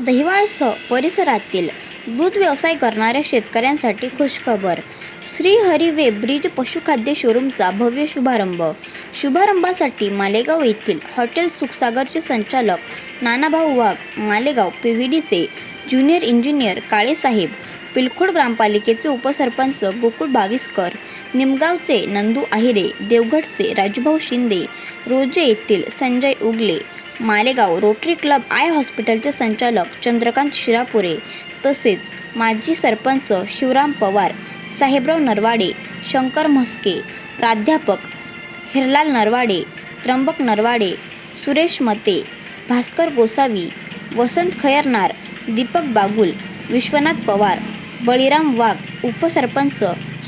दहिवाळसह परिसरातील दूध व्यवसाय करणाऱ्या शेतकऱ्यांसाठी खुशखबर. श्रीहरिवे ब्रिज पशुखाद्य शोरूमचा भव्य शुभारंभ. शुभारंभासाठी मालेगाव येथील हॉटेल सुखसागरचे संचालक नानाभाऊ वाघ मालेगाव पी व्ही डीचे ज्युनियर इंजिनियर काळेसाहेब पिलखोड ग्रामपालिकेचे उपसरपंच गोकुळ बाविस्कर निमगावचे नंदू आहिरे देवगडचे राजूभाऊ शिंदे रोजे येथील Sanjay Ugale Malegaon rotary club eye हॉस्पिटलचे संचालक चंद्रकांत शिरापुरे तसेच माजी सरपंच शिवराम पवार साहेबराव नरवाडे शंकर म्हस्के प्राध्यापक हिरलाल नरवाडे त्र्यंबक नरवाडे सुरेश मते भास्कर गोसावी वसंत खयरनार दीपक बागुल विश्वनाथ पवार बळीराम वाघ उपसरपंच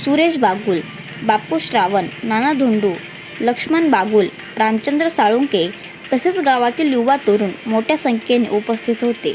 सुरेश बागुल बापू श्रावण नाना धोंडू लक्ष्मण बागुल रामचंद्र साळुंके तसेच गावातील युवा तरुण मोठ्या संख्येने उपस्थित होते.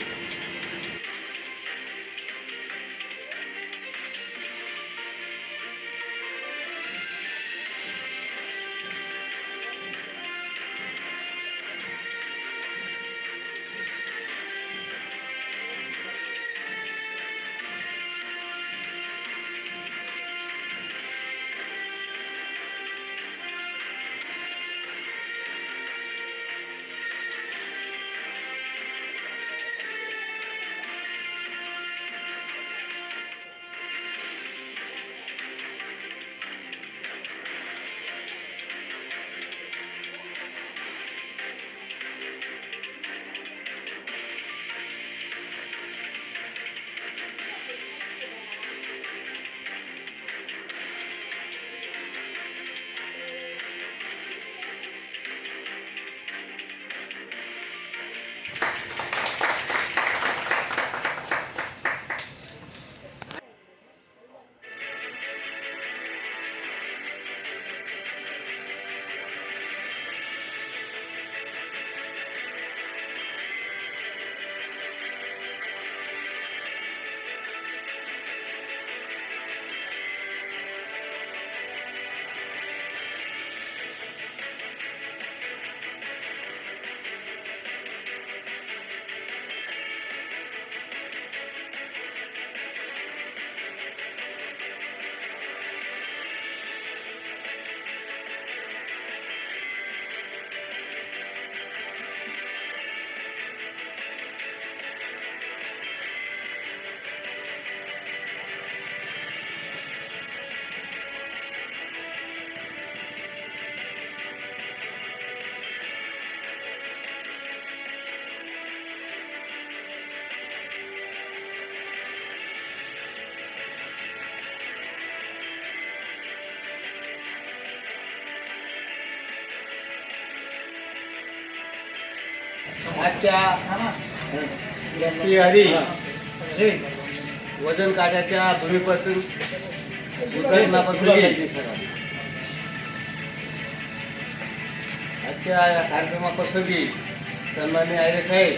आजच्या या वजन काढ्याच्या भूमीपासून आजच्या या कार्यक्रमाप्रसंगी सन्मान्य आयरे साहेब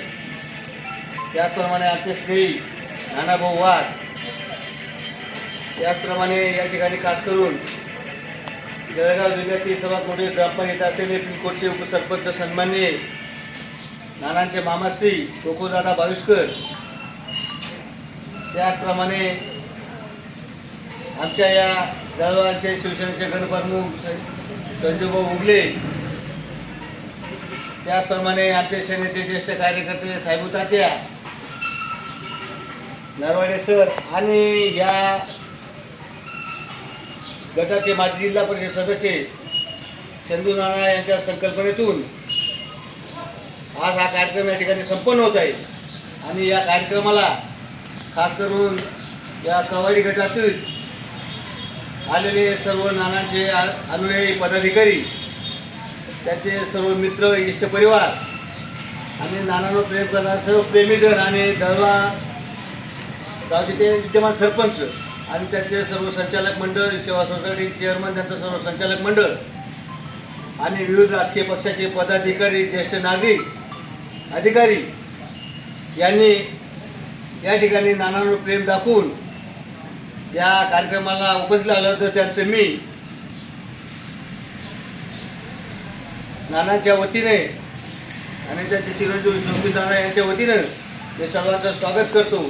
त्याचप्रमाणे आमचे श्री नानाभाऊ वाघ त्याचप्रमाणे या ठिकाणी खास करून जळगाव जिल्ह्यातील सर्वात मोठे ग्रामपंचायत असलेले पिनकोडचे उपसरपंच सन्मान्य नानांचे मामाश्री कोकोदादा बाविस्कर. त्याचप्रमाणे आमच्या या जळगावचे शिवसेनेचे गणप्रमुख संजूभाऊ उगले. त्याचप्रमाणे आमच्या सेनेचे ज्येष्ठ कार्यकर्ते साहेबू तात्या. नरवाडे सर आणि या गटाचे माजी जिल्हा परिषद सदस्य चंदू नाना यांच्या संकल्पनेतून आज हा कार्यक्रम या ठिकाणी संपन्न होत आहे. आणि या कार्यक्रमाला खास करून या कवाडी गटातील आलेले सर्व नानांचे आ- अनुयायी पदाधिकारी त्याचे सर्व मित्र इष्ट परिवार आणि नानांवर प्रेम करणारे सर्व प्रेमीजन आणि दळवा गावचे ते विद्यमान सरपंच आणि त्याचे सर्व संचालक मंडळ सेवा सोसायटी चेअरमन त्यांचं सर्व संचालक मंडळ आणि विविध राजकीय पक्षाचे पदाधिकारी ज्येष्ठ नागरिक अधिकारी यांनी या ठिकाणी नानांवर प्रेम दाखवून या कार्यक्रमाला उपस्थित आलं होतं. त्यांचं मी नानांच्या वतीने आणि त्यांचे चिरंजीव शोभित नाना यांच्या वतीनं मी सर्वांचं स्वागत करतो.